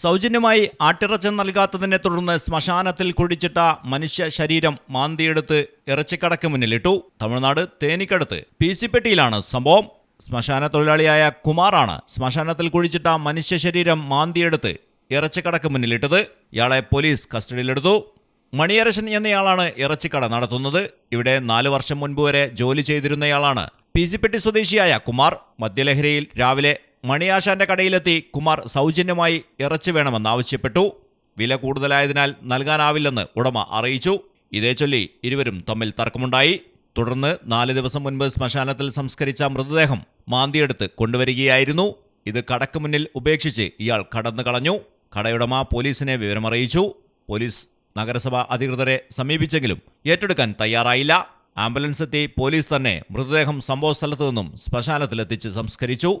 സൗജന്യമായി ആട്ടിറച്ചൻ നൽകാത്തതിനെ തുടർന്ന് ശ്മശാനത്തിൽ കുഴിച്ചിട്ട മനുഷ്യ ശരീരം മാന്തിയെടുത്ത് ഇറച്ചിക്കടക്ക് മുന്നിലിട്ടു. തമിഴ്നാട് തേനിക്കടുത്ത് പി സി പെട്ടിയിലാണ് സംഭവം. ശ്മശാന തൊഴിലാളിയായ കുമാറാണ് ശ്മശാനത്തിൽ കുഴിച്ചിട്ട മനുഷ്യ ശരീരം മാന്തിയെടുത്ത് ഇറച്ചിക്കടക്ക് മുന്നിലിട്ടത്. ഇയാളെ പോലീസ് കസ്റ്റഡിയിലെടുത്തു. മണിയരശൻ എന്നയാളാണ് ഇറച്ചിക്കട നടത്തുന്നത്. ഇവിടെ നാലു വർഷം മുൻപ് വരെ ജോലി ചെയ്തിരുന്നയാളാണ് പി സി പെട്ടി സ്വദേശിയായ കുമാർ. മദ്യലഹരിയിൽ രാവിലെ മണിയാശാന്റെ കടയിലെത്തി കുമാർ സൗജന്യമായി ഇറച്ചി വേണമെന്ന് ആവശ്യപ്പെട്ടു. വില കൂടുതലായതിനാൽ നൽകാനാവില്ലെന്ന് ഉടമ അറിയിച്ചു. ഇതേ ചൊല്ലി ഇരുവരും തമ്മിൽ തർക്കമുണ്ടായി. തുടർന്ന് നാല് ദിവസം മുൻപ് ശ്മശാനത്തിൽ സംസ്കരിച്ച മൃതദേഹം മാന്തിയെടുത്ത് കൊണ്ടുവരികയായിരുന്നു. ഇത് കടക്ക് മുന്നിൽ ഉപേക്ഷിച്ച് ഇയാൾ കടന്നു കളഞ്ഞു. കടയുടമ പോലീസിനെ വിവരമറിയിച്ചു. പോലീസ് നഗരസഭ അധികൃതരെ സമീപിച്ചെങ്കിലും ഏറ്റെടുക്കാൻ തയ്യാറായില്ല. ആംബുലൻസ് എത്തി പോലീസ് തന്നെ മൃതദേഹം സംഭവസ്ഥലത്തു നിന്നും ശ്മശാനത്തിലെത്തിച്ച് സംസ്കരിച്ചു.